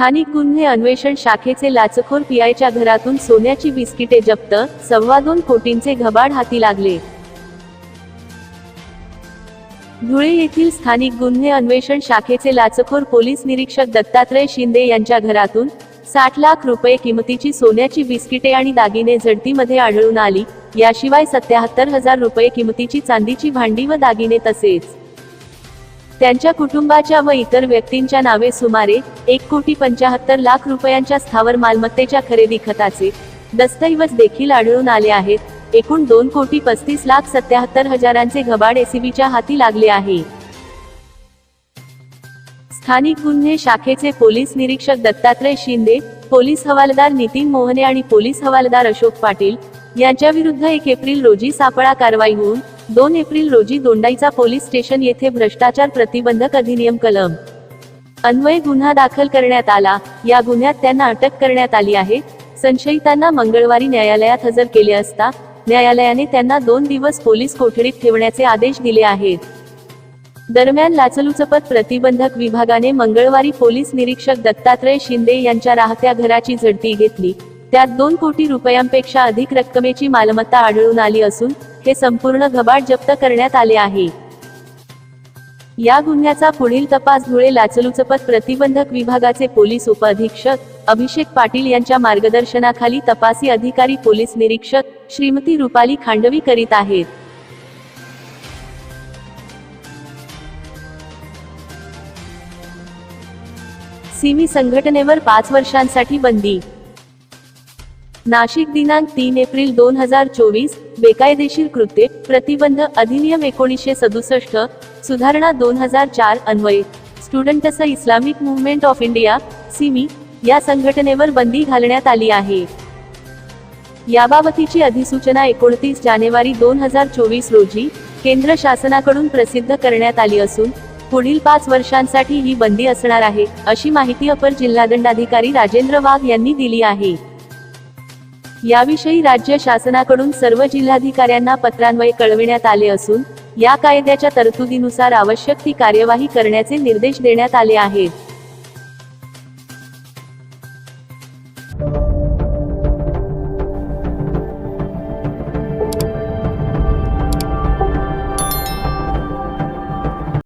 स्थानिक गुन्हे अन्वेषण शाखेचे लाचखोर पियायच्या घरातून सोन्याची बिस्किटे जप्त सव्वा दोन कोटींचे घबाड हाती लागले. धुळे येथील स्थानिक गुन्हे अन्वेषण शाखेचे लाचखोर पोलीस निरीक्षक दत्तात्रय शिंदे यांच्या घरातून साठ लाख रुपये किमतीची सोन्याची बिस्किटे आणि दागिने झडतीमध्ये आढळून आली याशिवाय सत्याहत्तर हजार रुपये किमतीची चांदीची भांडी व दागिने तसेच. त्यांच्या कुटुंबाच्या व इतर व्यक्तींच्या नावे सुमारे एक कोटी पंचाहत्तर लाख रुपयांच्या स्थावर मालमत्तेच्या खरेदी खताचे दस्तऐवज देखील आढळून आले आहेत. एकूण दोन कोटी पस्तीस लाख सत्याहत्तर हजारांचे घबाड एसीबीच्या हाती लागले आहे. स्थानिक गुन्हे शाखेचे पोलीस निरीक्षक दत्तात्रय शिंदे पोलीस हवालदार नितीन मोहने आणि पोलीस हवालदार अशोक पाटील यांच्याविरुद्ध एक एप्रिल रोजी सापळा कारवाई होऊन दोन एप्रिल रोजी दोंडाईचा पोलीस स्टेशन येथे भ्रष्टाचार प्रतिबंधक अधिनियम कलम अन्वय गुन्हा दाखल करण्यात आला. या गुन्ह्यात त्यांना अटक करण्यात आली आहे. संशयितांना मंगळवारी न्यायालयात हजर केले असता न्यायालयाने त्यांना दोन दिवस पोलीस कोठडीत ठेवण्याचे आदेश दिले आहेत. दरम्यान लाचलुचपत प्रतिबंधक विभागाने मंगळवारी पोलीस निरीक्षक दत्तात्रय शिंदे यांच्या राहत्या घराची झडती घेतली. त्यात दोन कोटी रुपयांपेक्षा अधिक रक्कमेची मालमत्ता आढळून आली असून हे संपूर्ण घबाड जप्त करण्यात आले आहे. या गुन्ह्याचा पुढील तपास धुळे लाचलुचपत प्रतिबंधक विभागाचे पोलीस उपअधीक्षक अभिषेक पाटील यांच्या मार्गदर्शनाखाली तपासी अधिकारी पोलीस निरीक्षक श्रीमती रुपाली खांडवी करीत आहेत. सिमी संघटनेवर पाच वर्षांसाठी बंदी नाशिक दिनांक तीन एप्रिल दोन हजार चोवीस बेकायदेशीर कृत्ये प्रतिबंध अधिनियम एकोणीसशे सदुसष्ट सुधारणा दोन हजार चार अन्वये. Students Islamic movement of India SIMI या संघटनेवर बंदी घालण्यात आली आहे. याबाबतीची अधिसूचना एकोणतीस जानेवारी दोन हजार चोवीस रोजी केंद्र शासनाकडून प्रसिद्ध करण्यात आली असून पुढील पाच वर्षांसाठी ही बंदी असणार आहे अशी माहिती अपर जिल्हादंडाधिकारी राजेंद्र वाघ यांनी दिली आहे. याविषयी राज्य शासनाकडून सर्व जिल्हाधिकाऱ्यांना पत्रान्वये कळविण्यात आले असून या कायद्याच्या तरतुदीनुसार आवश्यक ती कार्यवाही करण्याचे निर्देश देण्यात आले आहेत.